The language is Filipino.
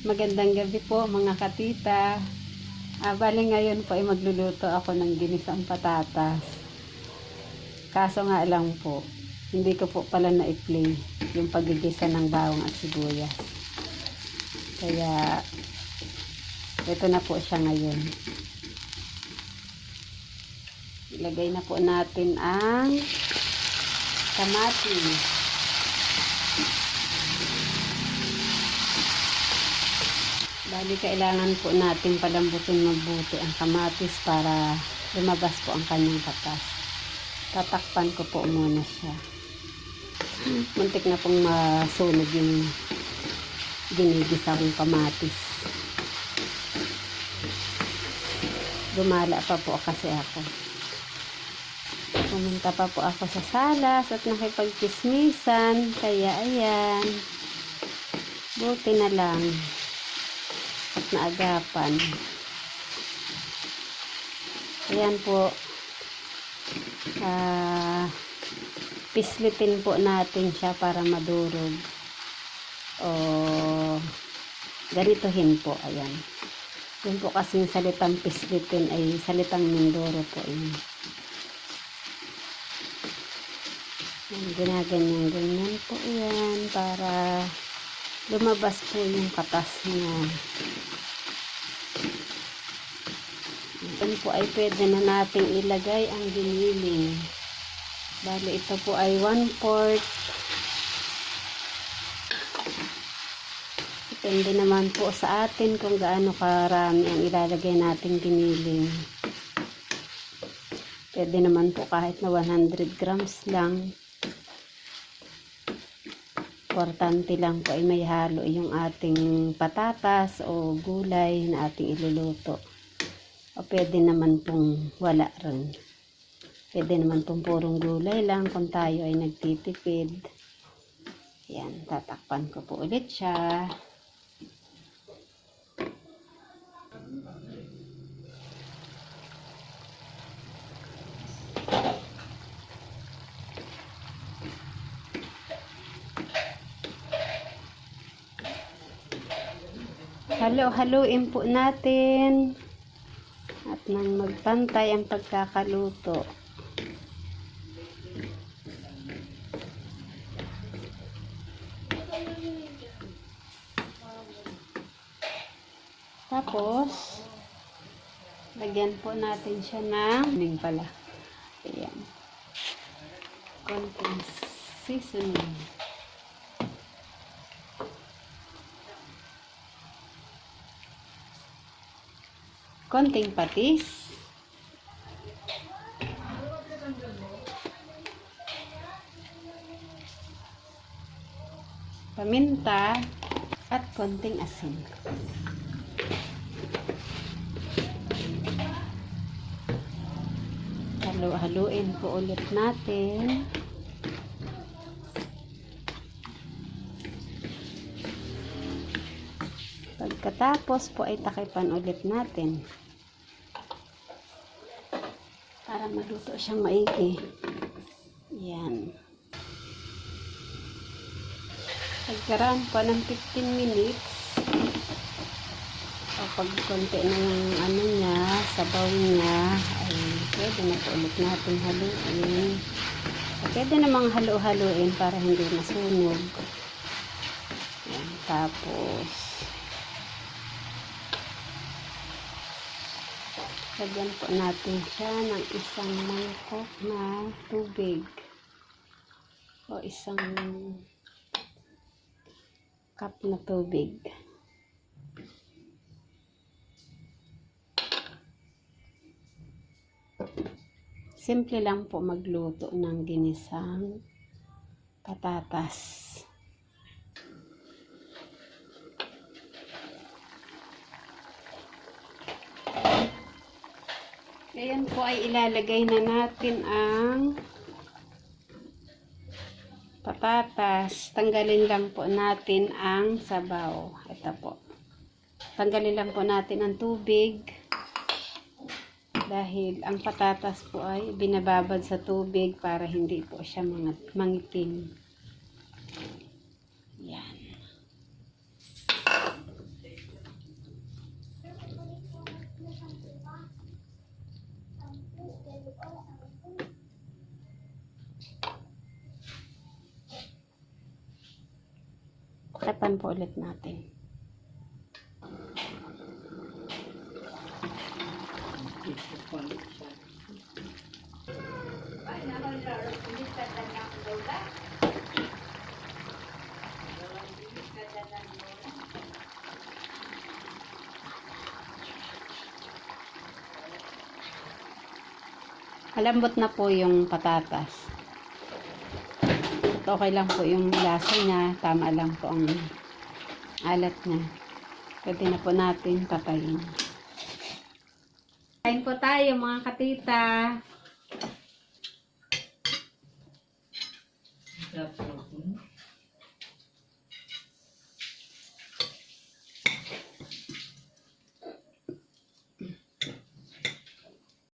Magandang gabi po mga katita. Ah, bali ngayon po ay magluluto ako ng ginisang patatas. Kaso nga lang po, hindi ko po pala na-play yung pagigisa ng bawang at sibuyas. Kaya, ito na po siya ngayon. Ilagay na po natin ang kamatis. Bali, kailangan po natin palambutin mabuti ang kamatis para lumabas po ang kanyang katas. Tatakpan ko po muna siya. Muntik na pong masunog yung ginigisa kamatis. Gumala pa po kasi ako. Pumunta pa po ako sa salas at nakipagchismisan. Kaya ayan. Buti na lang at naagapan. Ayan po. Ah, pislitin po natin siya para madurog. O ganitohin po. Ayan. Yun po kasi yung salitang pislitin ay salitang Mindoro po yun. Yan, ginaganyan-ganyan po yan para lumabas po yung katas niya. Yan po ay pwede na nating ilagay ang giniling. Bali, ito po ay 1 fourth. Depende naman po sa atin kung gaano karami ang ilalagay nating giniling. Pwede naman po kahit na 100 grams lang. Importante lang po ay may halo yung ating patatas o gulay na ating iluluto. Pwede naman pong wala rin. Pwede naman pong purong gulay lang kung tayo ay nagtitipid. Yan, tatakpan ko po ulit siya. Halo-haluin po natin. At nang magpantay ang pagkakaluto. Tapos, lagyan po natin siya ng ning pala. Ayan. Konting seasoning. Konting patis. Paminta at konting asin. Halo-haluin po ulit natin. Pagkatapos po ay takipan ulit natin. Para maluto siyang maigi. Yan. Pagkaraan po ng 15 minutes, o pag konti na yung ano niya, sabaw niya, ay pwede na po ulit natin haluin. Pwede namang halo-haluin para hindi masunog. Yan. Tapos, Lagyan po natin siya ng isang mangkok na tubig. O isang cup na tubig. Simple lang po magluto ng ginisang patatas. Ayan po ay ilalagay na natin ang patatas. Tanggalin lang po natin ang sabaw. Ito po. Tanggalin lang po natin ang tubig. Dahil ang patatas po ay binababad sa tubig para hindi po siya mangitim. Yan. Takpan po ulit natin. Malambot na po yung patatas. Okay lang po yung lasa niya. Tama lang po ang alat niya. Pwede na po natin patayin. Kain po tayo mga katita. Sarap